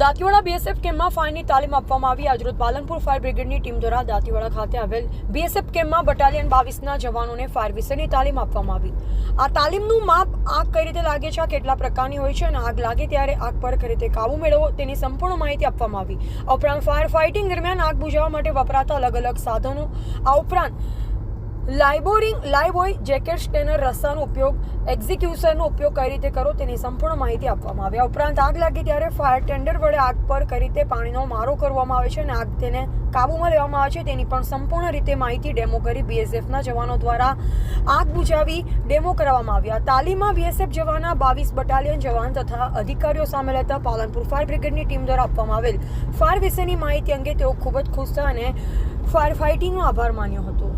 Dantiwada BSF કેમ્પમાં ફાયરની તાલીમ આપવામાં આવી. આજરોજ પાલનપુર ફાયર બ્રિગેડની ટીમ દ્વારા દાંતીવાડા ખાતે આવેલ બીએસએફ કેમ્પમાં બટાલિયન બાવીસના જવાનોને ફાયર વિશેની તાલીમ આપવામાં આવી. આ તાલીમનું માપ આગ કઈ રીતે લાગે છે કેટલા પ્રકારની હોય છે અને આગ લાગે ત્યારે આગ પર કઈ રીતે કાબુ મેળવવો તેની સંપૂર્ણ માહિતી આપવામાં આવી. ઉપરાંત ફાયર ફાઇટિંગ દરમિયાન આગ બુઝાવવા માટે વપરાતા અલગ અલગ સાધનો, આ ઉપરાંત લાઇબોરિંગ લાઇબોય જેકેટ સ્ટેનર રસ્તાનો ઉપયોગ, એક્ઝિક્યુશનનો ઉપયોગ કઈ રીતે કરો તેની સંપૂર્ણ માહિતી આપવામાં આવી. આ ઉપરાંત આગ લાગી ત્યારે ફાયર ટેન્ડર વડે આગ પર કઈ રીતે પાણીનો મારો કરવામાં આવે છે અને આગ તેને કાબૂમાં લેવામાં આવે છે તેની પણ સંપૂર્ણ રીતે માહિતી ડેમો કરી બીએસએફના જવાનો દ્વારા આગ બુઝાવી ડેમો કરવામાં આવ્યા. તાલીમમાં બીએસએફ જવાના બાવીસ બટાલિયન જવાન તથા અધિકારીઓ સામેલ હતા. પાલનપુર ફાયર બ્રિગેડની ટીમ દ્વારા આપવામાં આવેલ ફાયર વિશેની માહિતી અંગે તેઓ ખૂબ જ ખુશ હતા અને ફાયર ફાઇટિંગનો આભાર માન્યો હતો.